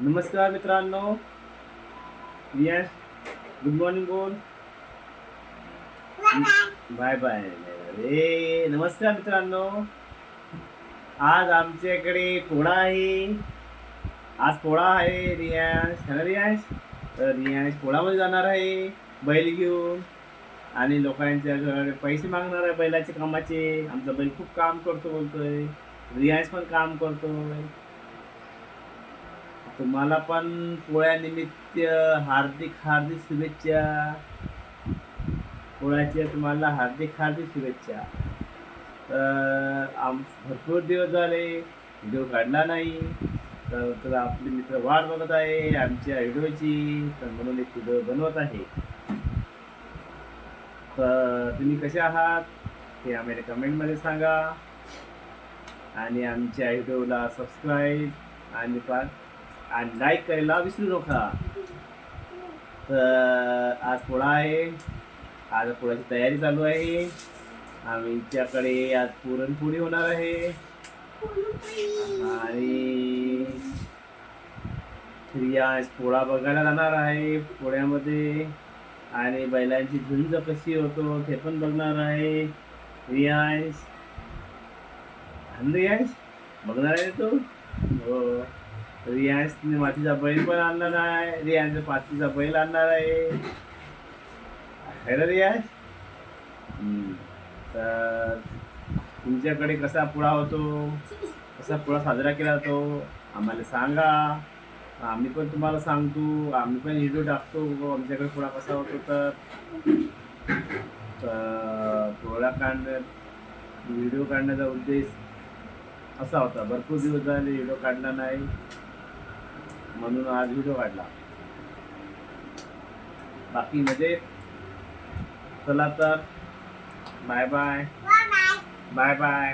नमस्कार मित्रांनो. Yes good morning बोल. बाय बाय अरे नमस्कार मित्रांनो. आज आमच्याकडे पोळा आहे. आज पोळा आहे रियाश है रियाश तर रियाश पोळामध्ये जाणार आहे बैल घेऊन. आणि लोकांच्या घराकडे पैसे मागणार आहे बैलाचे कामाचे. आमचा बैल खूप काम करतो बोलतोय. रियाश पण काम करतोय. तुम्हाला पण पोळ्यानिमित्त हार्दिक हार्दिक शुभेच्छा. पोळ्याच्या तुम्हाला हार्दिक हार्दिक शुभेच्छा. तर आम भरपूर दिवस झाले व्हिडिओ काढला नाही. तर तर आपले मित्र वाट बघत आहे आमच्या व्हिडिओची. तर म्हणून एक व्हिडिओ बनवत आहे. तर तुम्ही कसे आहात? ते आम्हाला कमेंटमध्ये सांगा. आणि आमच्या व्हिडिओला सबस्क्राईब आणि पा आणि लाईक करायला विसरू नका. तर आज पोळा आहे. आज पोळ्याची तयारी चालू आहे. आमच्याकडे आज पुरणपोळी होणार आहे. आणि स्त्रिया आज पोळा बघायला जाणार आहे पोळ्यामध्ये. आणि बैलांची झुंज कशी होतो ते पण बघणार आहे. रियांश आणि रियांश बघणार आहे तो. हो. रियांशने मातीचा बैल पण आणणार आहे. रियाज पातीचा बैल आणणार आहे. खरं ना तर तुमच्याकडे कसा पोळा होतो? कसा पोळा साजरा केला जातो? आम्हाला सांगा. आम्ही पण तुम्हाला सांगतो. आम्ही पण व्हिडिओ टाकतो. आमच्याकडे पोळा कसा होतो तर. तर पोळा काढण्यात व्हिडिओ काढण्याचा उद्देश असा होता. भरपूर दिवस झाले व्हिडिओ काढला नाही. म्हणून आज व्हिडिओ काढला. बाकी मजेत चला तर बाय बाय बाय बाय